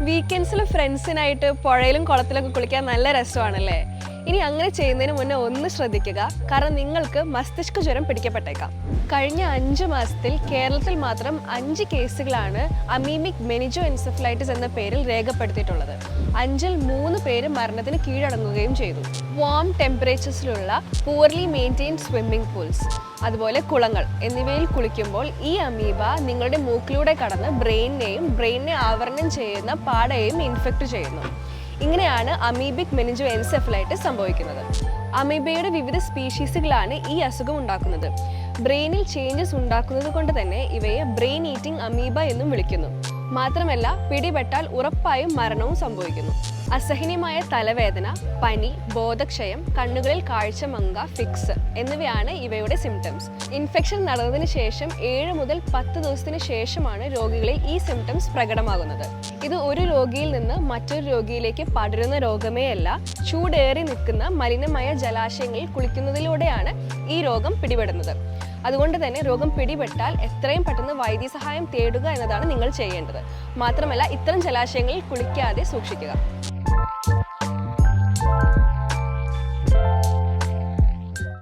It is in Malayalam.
വീക്കെൻഡ്സിൽ ഫ്രണ്ട്സിനായിട്ട് പുഴയിലും കുളത്തിലൊക്കെ കുളിക്കാൻ നല്ല രസമാണല്ലേ? ഇനി അങ്ങനെ ചെയ്യുന്നതിന് മുന്നേ ഒന്ന് ശ്രദ്ധിക്കുക. കാരണം നിങ്ങൾക്ക് മസ്തിഷ്ക ജ്വരം പിടിക്കപ്പെട്ടേക്കാം. കഴിഞ്ഞ അഞ്ച് മാസത്തിൽ കേരളത്തിൽ മാത്രം അഞ്ച് കേസുകളാണ് അമീമിക് മെനിജോ എൻസെഫലൈറ്റിസ് എന്ന പേരിൽ രേഖപ്പെടുത്തിയിട്ടുള്ളത്. അഞ്ചിൽ മൂന്ന് പേര് മരണത്തിന് കീഴടങ്ങുകയും ചെയ്തു. വാം ടെമ്പറേച്ചേഴ്സിലുള്ള പൂർലി മെയിന്റെയിൻ സ്വിമ്മിംഗ് പൂൾസ് അതുപോലെ കുളങ്ങൾ എന്നിവയിൽ കുളിക്കുമ്പോൾ ഈ അമീബ നിങ്ങളുടെ മൂക്കിലൂടെ കടന്ന് ബ്രെയിനിനെയും ബ്രെയിനിനെ ആവരണം ചെയ്യുന്ന പാടയെയും ഇൻഫെക്റ്റ് ചെയ്യുന്നു. ഇങ്ങനെയാണ് അമീബിക് മെനിഞ്ചോ എൻസെഫലൈറ്റിസ് സംഭവിക്കുന്നത്. അമീബയുടെ വിവിധ സ്പീഷീസുകളാണ് ഈ അസുഖം ഉണ്ടാക്കുന്നത്. ബ്രെയിനിൽ ചേഞ്ചസ് ഉണ്ടാക്കുന്നത് കൊണ്ട് തന്നെ ഇവയെ ബ്രെയിൻ ഈറ്റിംഗ് അമീബ എന്നും വിളിക്കുന്നു. മാത്രമല്ല പിടിപെട്ടാൽ ഉറപ്പായും മരണവും സംഭവിക്കുന്നു. അസഹനീയമായ തലവേദന പനി ബോധക്ഷയം കണ്ണുകളിൽ കാഴ്ച മങ്ക ഫിക്സ് എന്നിവയാണ് ഇവയുടെ സിംറ്റംസ് ഇൻഫെക്ഷൻ നടന്നതിന് ശേഷം ഏഴ് മുതൽ പത്ത് ദിവസത്തിന് ശേഷമാണ് രോഗികളിൽ ഈ സിംറ്റംസ് പ്രകടമാകുന്നത്. ഇത് ഒരു രോഗിയിൽ നിന്ന് മറ്റൊരു രോഗിയിലേക്ക് പടരുന്ന രോഗമേ അല്ല ചൂടേറി നിൽക്കുന്ന മലിനമായ ജലാശയങ്ങളിൽ കുളിക്കുന്നതിലൂടെയാണ് ഈ രോഗം പിടിപെടുന്നത്. അതുകൊണ്ട് തന്നെ രോഗം പിടിപെട്ടാൽ എത്രയും പെട്ടെന്ന് വൈദ്യസഹായം തേടുക എന്നതാണ് നിങ്ങൾ ചെയ്യേണ്ടത്. മാത്രമല്ല ഇത്തരം ജലാശയങ്ങളിൽ കുളിക്കാതെ സൂക്ഷിക്കുക.